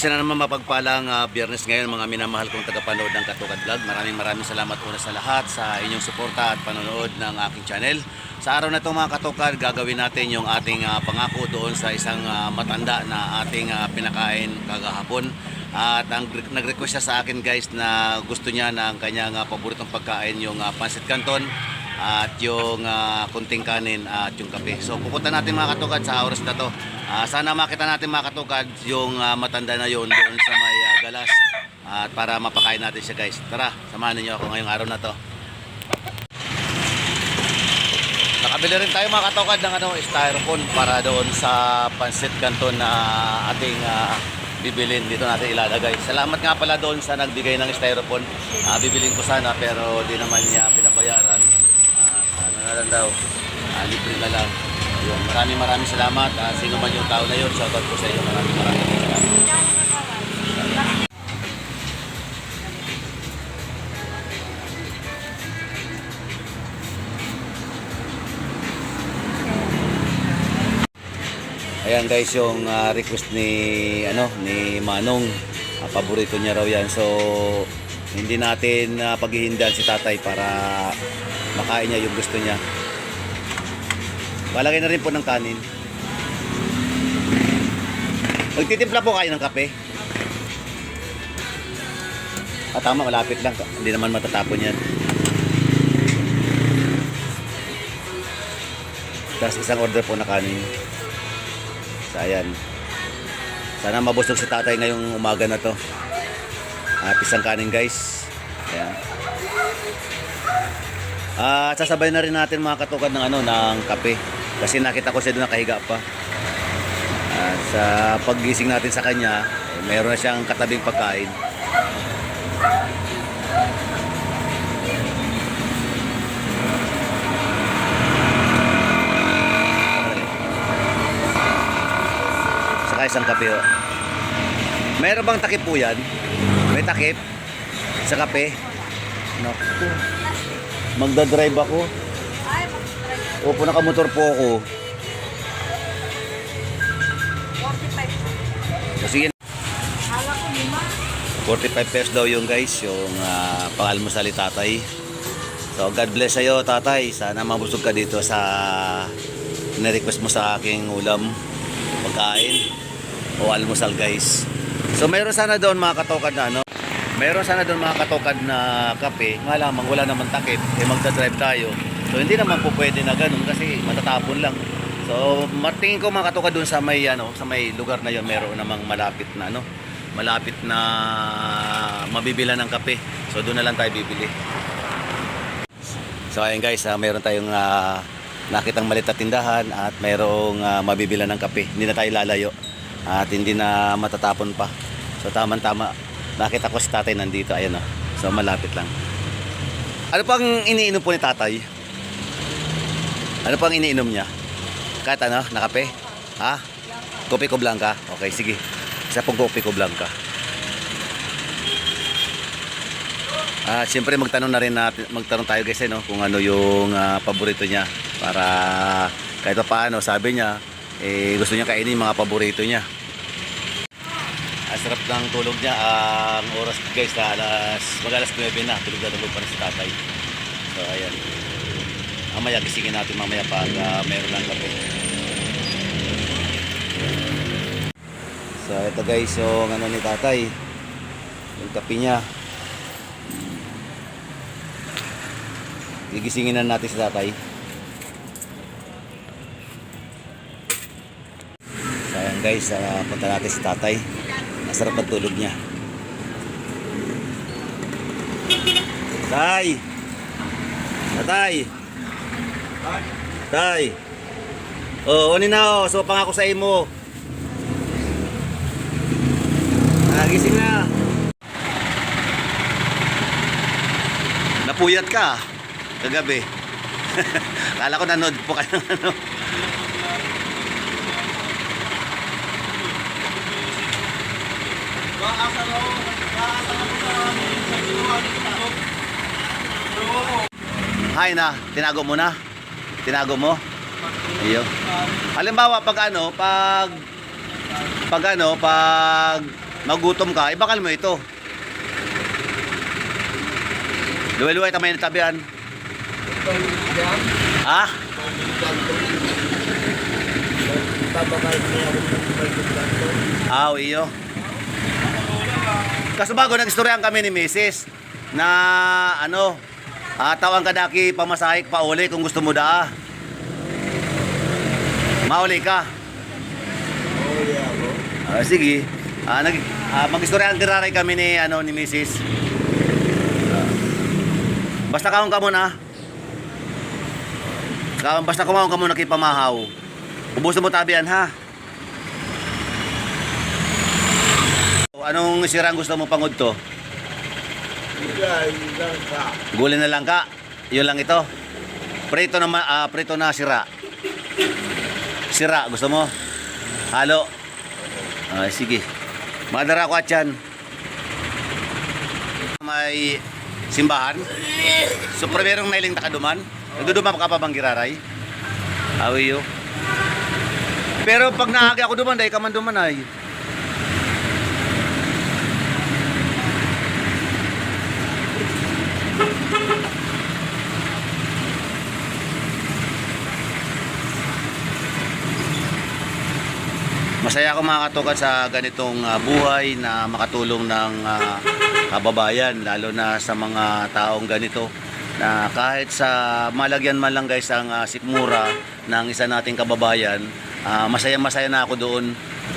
Isa na naman mapagpalang ah, biyernes ngayon mga minamahal kong tagapanood ng Katukad Vlog. Maraming maraming salamat una sa lahat sa inyong suporta at panonood ng aking channel. Sa araw na ito mga katukad, gagawin natin yung ating ah, pangako doon sa isang ah, matanda na ating ah, pinakain kagahapon. At ang nag-request siya sa akin guys na gusto niya ang kanyang ah, paboritong pagkain yung ah, pancit canton at yung ah, kunting kanin at yung kape. So pupunta natin mga katukad sa oras na to. Ah, sana makita natin mga katukad yung ah, matanda na yon doon sa may ah, galas at para mapakain natin siya guys. Tara, samahan niyo ako ngayong araw na to. Nakabili rin tayo mga katukad ng ano, styrofoam para doon sa pancit canton na ating ah, bibilin dito natin ilalagay. Salamat nga pala doon sa nagbigay ng styrofoam. Ah, bibilin ko sana pero di naman niya pinabayaran. Ah, ano na lang daw, ah, libre na lang. Yun, maraming maraming salamat. Ah, sino man yung tao na yun, shoutout po sa iyo. Maraming maraming salamat. Ayan guys yung ah, request ni ano ni Manong Ah, paborito niya raw yan. So hindi natin uh, paghihindan si Tatay para makain niya yung gusto niya. Palagay na rin po ng kanin. Magtitimpla po kayo ng kape. Ah, tama, malapit lang. Hindi naman matatapon yan. Tapos isang order po na kanin. So. Sana mabusog si tatay ngayong umaga na to. At isang kanin guys. Ayan. At sasabay na rin natin mga katukad ng ano ng kape. Kasi nakita ko siya doon nakahiga pa. At sa paggising natin sa kanya, eh, mayroon na siyang katabing pagkain. Saka isang kape oh. Meron bang takip po yan? May takip? Sa kape? Naku. Magdadrive ako. Opo, nakamotor po ako. 45. So, sige. Hala ko lima. 45 pesos daw yung guys, yung uh, pangalmusal ni tatay. So, God bless sa'yo, tatay. Sana mabusog ka dito sa na-request mo sa aking ulam, pagkain, o almusal guys. So, mayroon sana doon mga katokad na ano, mayroon sana doon mga katokad na kape. Nga lamang, wala naman takip. Eh, magdadrive tayo. So, hindi naman po pwede na ganun kasi matatapon lang. So, matingin ko mga katokad doon sa may, ano, sa may lugar na yon mayroon namang malapit na, ano, malapit na mabibila ng kape. So doon na lang tayo bibili. So ayun guys, ah, mayroon tayong ah, nakitang malit na tindahan at mayroong ah, mabibila ng kape. Hindi na tayo lalayo at hindi na matatapon pa. So tama-tama, nakita ko si tatay nandito. Ayun oh. So malapit lang. Ano pang iniinom po ni tatay? Ano pang iniinom niya? Kahit ano, na kape? Ha? Kopi ko blanca? Okay, sige. Isa pong kopi ko blanca. Ah, siyempre magtanong na rin natin, magtanong tayo guys eh, no, kung ano yung ah, paborito niya para kahit pa paano, sabi niya, eh, gusto niya kainin yung mga paborito niya. Ang sarap ng tulog niya. Ang oras guys, na alas, mag alas 9 na. Tulog na tulog pa rin si tatay. So, ayan. Mamaya gisingin natin mamaya pag ah, mayroon lang kape. So, ito guys, yung ano ni tatay. Yung kape niya. Gigisingin na natin si tatay. So, guys, uh, punta natin si tatay. Masarap ang tulog niya. Tay! Tatay! Tay! Oh, oni na oh. So pangako sa imo. Nagising na. Napuyat ka kagabi. Kala ko nanood po kayo ng ano. Hay na, tinago mo na. Tinago mo? Iyo. Halimbawa pag ano, pag pag ano, pag magutom ka, ibakal mo ito. Luway-luway tamay na tabihan. Ha? Aw, iyo. Kaso bago nagstoryahan kami ni Mrs. na ano, ah, tawang ka daki pamasahik pa uli kung gusto mo daa. Mauli ka. Ah, sige. Ah, nag ah, mag-istoryahan diraray kami ni ano ni Mrs. Ah. Basta kaon ka muna. Kaon basta kumaon ka muna kay pamahaw. Mo tabian ha. Anong sirang gusto mo pangod to? Gulay na lang ka. Yun lang ito. Prito na ah, prito na sira. Sira gusto mo? Halo. Ah, sige. Madara ko at yan. May simbahan. So, primerong nailing takaduman. Nagduduma ka pa bang giraray? Awiyo. Pero pag naagi ako duman, dahil ka man duman ay. Masaya ako mga katukan sa ganitong ah, buhay na makatulong ng ah, kababayan lalo na sa mga taong ganito na kahit sa malagyan man lang guys ang ah, sikmura ng isa nating kababayan ah, masaya-masaya na ako doon.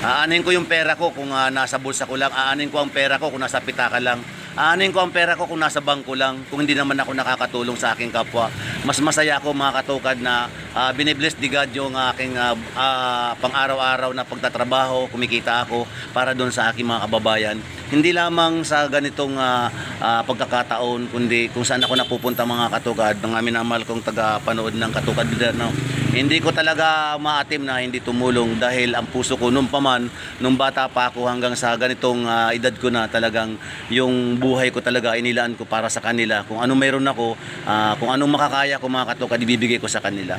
Aanin ko yung pera ko kung ah, nasa bulsa ko lang. Aanin ko ang pera ko kung nasa pitaka lang. Aanin ko ang pera ko kung nasa bangko lang. Kung hindi naman ako nakakatulong sa aking kapwa. Mas masaya ako mga na uh, binibless di God yung aking ah, ah, pang-araw-araw na pagtatrabaho, kumikita ako para doon sa aking mga kababayan. Hindi lamang sa ganitong ah, ah, pagkakataon, kundi kung saan ako napupunta mga katukad, ng amin amal kong taga-panood ng katukad. No? Hindi ko talaga maatim na hindi tumulong dahil ang puso ko nung paman, nung bata pa ako hanggang sa ganitong ah, edad ko na talagang yung buhay ko talaga inilaan ko para sa kanila. Kung ano mayroon ako, ah, kung anong makakaya ko mga katukad, ibibigay ko sa kanila.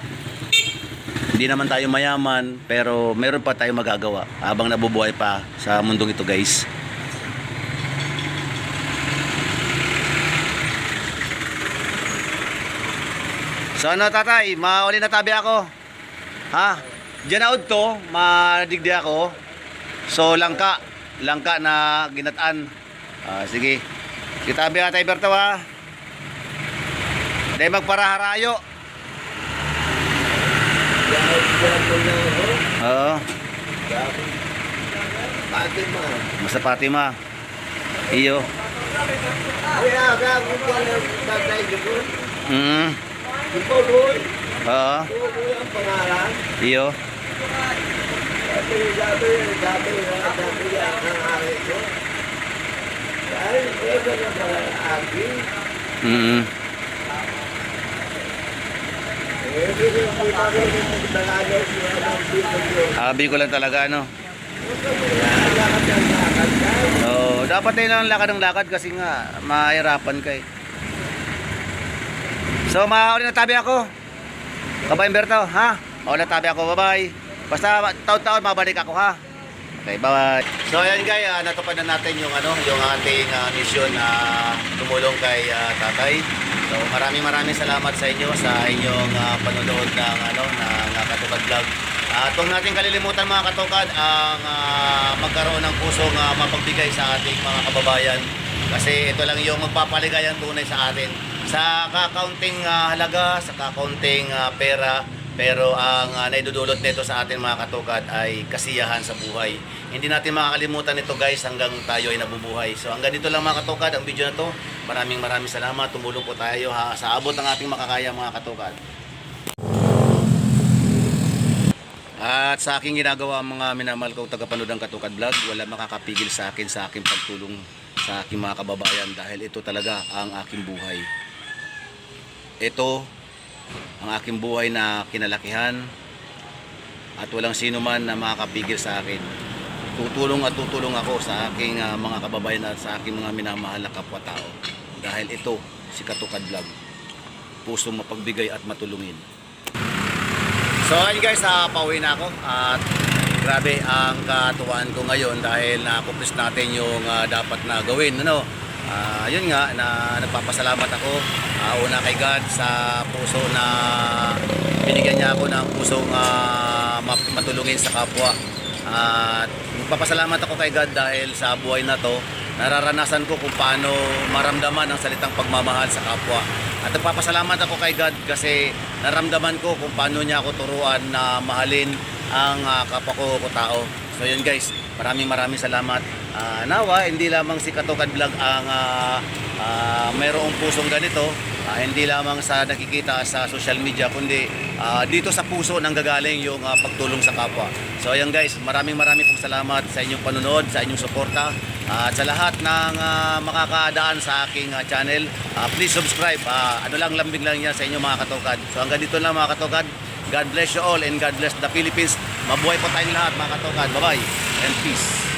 Hindi naman tayo mayaman, pero meron pa tayo magagawa habang nabubuhay pa sa mundong ito, guys. So ano tatay, mauli na tabi ako. Ha? Diyan na to, madigdi ako. So langka, langka na ginataan. Ah, sige. Kitabi ka tayo Berto ha. Dahil magparaharayo. Oo. Masa Fatima. Iyo. Mm. Oo. Iyo. Mm. Habi ko lang talaga ano. Oo, dapat tayo lang lakad ng lakad kasi nga mahirapan ka eh. So, mauli na tabi ako. Kabay Berto, ha? Mauli na tabi ako, bye-bye. Basta taon-taon mabalik ako, ha? Okay, bye-bye. So, ayan guys, uh, natupad na natin yung ano, yung ating ah, mission na tumulong kay ah, tatay. So, maraming maraming salamat sa inyo sa inyong ah, panonood ng ano, ng uh, Vlog. At huwag natin kalilimutan mga katokad ang ah, magkaroon ng pusong ah, mapagbigay sa ating mga kababayan kasi ito lang yung magpapaligayang tunay sa atin sa kakaunting ah, halaga, sa kakaunting ah, pera pero ang uh, naidudulot nito sa atin mga katukad ay kasiyahan sa buhay. Hindi natin makakalimutan ito guys hanggang tayo ay nabubuhay. So hanggang dito lang mga katukad ang video na to. Maraming maraming salamat. Tumulong po tayo ha, sa abot ng ating makakaya mga katukad. At sa aking ginagawa mga minamahal kong tagapanood ng Katukad Vlog, wala makakapigil sa akin sa aking pagtulong sa aking mga kababayan dahil ito talaga ang aking buhay. Ito ang aking buhay na kinalakihan at walang sino man na makakapigil sa akin. Tutulong at tutulong ako sa aking ah, mga kababayan at sa aking mga minamahal na kapwa-tao dahil ito si Katukad Vlog. Pusong mapagbigay at matulungin. So ayun guys, uh, pauwi na ako at grabe ang katuwaan ko ngayon dahil na-accomplish natin yung ah, dapat na gawin. Ano? Ah, yun nga, na nagpapasalamat ako ah, una kay God sa puso na binigyan niya ako ng pusong map- matulungin sa kapwa. At magpapasalamat ako kay God dahil sa buhay na to, nararanasan ko kung paano maramdaman ang salitang pagmamahal sa kapwa. At nagpapasalamat ako kay God kasi naramdaman ko kung paano niya ako turuan na mahalin ang ah, kapwa ko ko tao. So yun guys, maraming maraming salamat. Ah, nawa, hindi lamang si Katokan Vlog ang ah, ah, mayroong pusong ganito. Ah, hindi lamang sa nakikita sa social media, kundi ah, dito sa puso nang gagaling yung ah, pagtulong sa kapwa. So ayan guys, maraming maraming pong salamat sa inyong panonood, sa inyong suporta. Ah, at sa lahat ng ah, makakadaan sa aking ah, channel, ah, please subscribe. Ah, ano lang, lambing lang yan sa inyong mga katokad. So hanggang dito lang mga katokad. God bless you all and God bless the Philippines. Mabuhay po tayong lahat mga katokad. Bye-bye and peace.